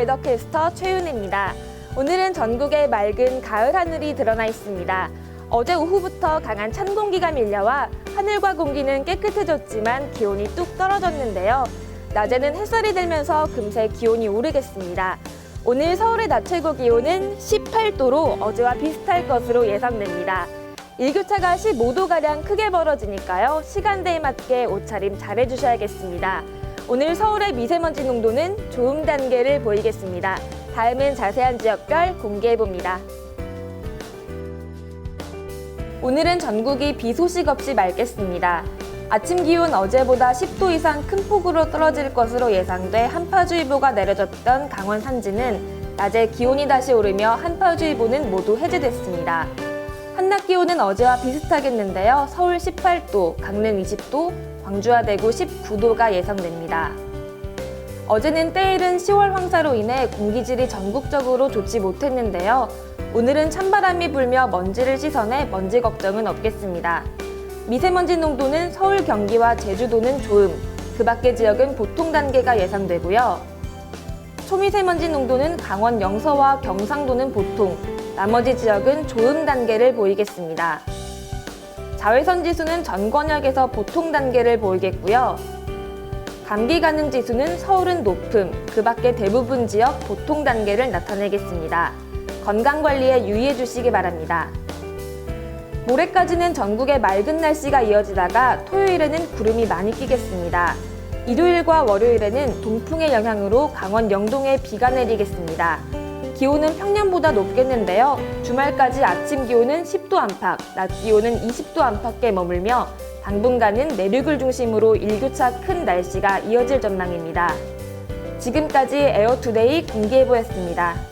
웨더캐스터 최윤입니다. 오늘은 전국에 맑은 가을 하늘이 드러나 있습니다. 어제 오후부터 강한 찬 공기가 밀려와 하늘과 공기는 깨끗해졌지만 기온이 뚝 떨어졌는데요. 낮에는 햇살이 들면서 금세 기온이 오르겠습니다. 오늘 서울의 낮 최고 기온은 18도로 어제와 비슷할 것으로 예상됩니다. 일교차가 15도가량 크게 벌어지니까요. 시간대에 맞게 옷차림 잘 해주셔야겠습니다. 오늘 서울의 미세먼지 농도는 좋음 단계를 보이겠습니다. 다음은 자세한 지역별 공개해봅니다. 오늘은 전국이 비 소식 없이 맑겠습니다. 아침 기온 어제보다 10도 이상 큰 폭으로 떨어질 것으로 예상돼 한파주의보가 내려졌던 강원 산지는 낮에 기온이 다시 오르며 한파주의보는 모두 해제됐습니다. 한낮 기온은 어제와 비슷하겠는데요. 서울 18도, 강릉 20도, 광주와 대구 19도가 예상됩니다. 어제는 때이른 10월 황사로 인해 공기질이 전국적으로 좋지 못했는데요. 오늘은 찬바람이 불며 먼지를 씻어내 먼지 걱정은 없겠습니다. 미세먼지 농도는 서울, 경기와 제주도는 좋음, 그 밖의 지역은 보통 단계가 예상되고요. 초미세먼지 농도는 강원 영서와 경상도는 보통, 나머지 지역은 좋음 단계를 보이겠습니다. 자외선 지수는 전 권역에서 보통 단계를 보이겠고요. 감기 가능 지수는 서울은 높음, 그 밖의 대부분 지역 보통 단계를 나타내겠습니다. 건강 관리에 유의해 주시기 바랍니다. 모레까지는 전국에 맑은 날씨가 이어지다가 토요일에는 구름이 많이 끼겠습니다. 일요일과 월요일에는 동풍의 영향으로 강원 영동에 비가 내리겠습니다. 기온은 평년보다 높겠는데요. 주말까지 아침 기온은 10도 안팎, 낮 기온은 20도 안팎에 머물며 당분간은 내륙을 중심으로 일교차 큰 날씨가 이어질 전망입니다. 지금까지 에어투데이 공기예보였습니다.